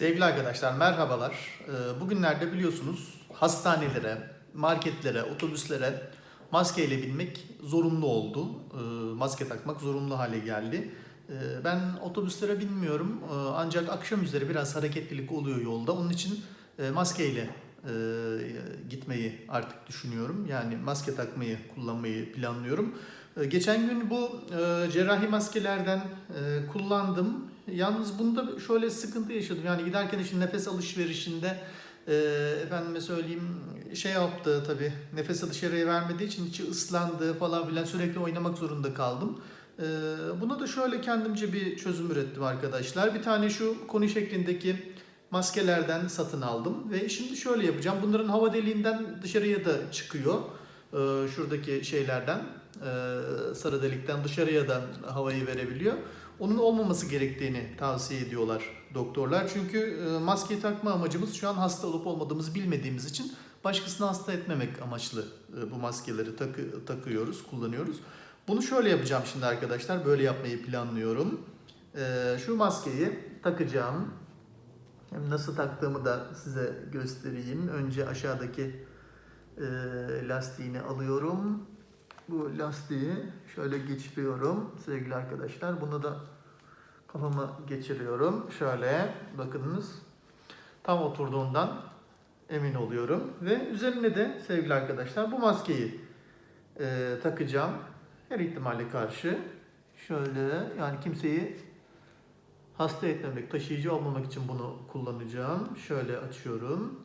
Sevgili arkadaşlar merhabalar. Ee, Bugünlerde biliyorsunuz hastanelere, marketlere, otobüslere maskeyle binmek zorunlu oldu. Ee, Maske takmak zorunlu hale geldi. Ee, Ben otobüslere binmiyorum ancak akşam üzeri biraz hareketlilik oluyor yolda. Onun için e, maskeyle e, gitmeyi artık düşünüyorum. Yani maske takmayı, kullanmayı planlıyorum. Ee, Geçen gün bu e, cerrahi maskelerden e, kullandım. Yalnız bunda şöyle sıkıntı yaşadım. Yani giderken işte nefes alışverişinde e, efendime söyleyeyim şey yaptı tabii nefesi dışarıya vermediği için içi ıslandı falan filan sürekli oynamak zorunda kaldım. E, buna da şöyle kendimce bir çözüm ürettim arkadaşlar. Bir tane şu koni şeklindeki maskelerden satın aldım ve şimdi şöyle yapacağım. Bunların hava deliğinden dışarıya da çıkıyor. E, şuradaki şeylerden e, sarı delikten dışarıya da havayı verebiliyor. Onun olmaması gerektiğini tavsiye ediyorlar doktorlar. Çünkü e, maskeyi takma amacımız şu an hasta olup olmadığımızı bilmediğimiz için başkasını hasta etmemek amaçlı e, bu maskeleri takı, takıyoruz, kullanıyoruz. Bunu şöyle yapacağım şimdi arkadaşlar. Böyle yapmayı planlıyorum. E, Şu maskeyi takacağım. Hem nasıl taktığımı da size göstereyim. Önce aşağıdaki e, lastiğini alıyorum. Bu lastiği şöyle geçiriyorum sevgili arkadaşlar. Bunu da kafama geçiriyorum. Şöyle bakınız. Tam oturduğundan emin oluyorum. Ve üzerine de sevgili arkadaşlar bu maskeyi e, takacağım. Her ihtimale karşı. Şöyle yani kimseyi hasta etmemek, taşıyıcı olmamak için bunu kullanacağım. Şöyle açıyorum.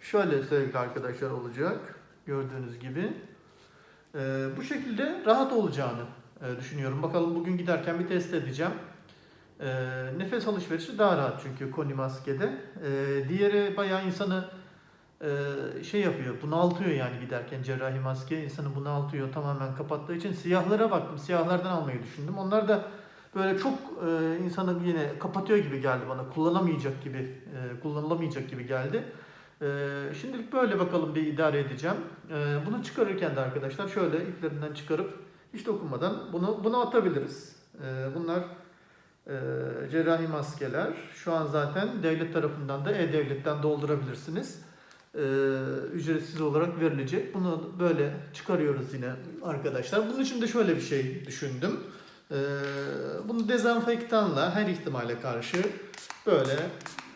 Şöyle sevgili arkadaşlar olacak. Gördüğünüz gibi. Ee, bu şekilde rahat olacağını e, düşünüyorum. Bakalım bugün giderken bir test edeceğim. Ee, nefes alışverişi daha rahat çünkü koni maskede. Ee, diğeri bayağı insanı e, şey yapıyor, bunaltıyor yani giderken cerrahi maske insanı bunaltıyor tamamen kapattığı için. Siyahlara baktım, siyahlardan almayı düşündüm. Onlar da böyle çok e, insanı yine kapatıyor gibi geldi bana. Kullanamayacak gibi, e, kullanılamayacak gibi geldi. Ee, şimdilik böyle bakalım bir idare edeceğim. Ee, bunu çıkarırken de arkadaşlar şöyle iplerinden çıkarıp hiç dokunmadan bunu bunu atabiliriz. Ee, bunlar e, cerrahi maskeler. Şu an zaten devlet tarafından da e-devletten doldurabilirsiniz. Ee, ücretsiz olarak verilecek. Bunu böyle çıkarıyoruz yine arkadaşlar. Bunun için de şöyle bir şey düşündüm. Ee, bunu dezenfektanla her ihtimale karşı böyle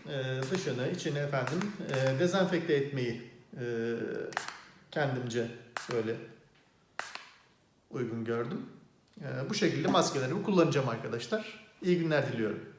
e, dışını, içini efendim e, dezenfekte etmeyi e, kendimce böyle uygun gördüm. E, bu şekilde maskelerimi kullanacağım arkadaşlar. İyi günler diliyorum.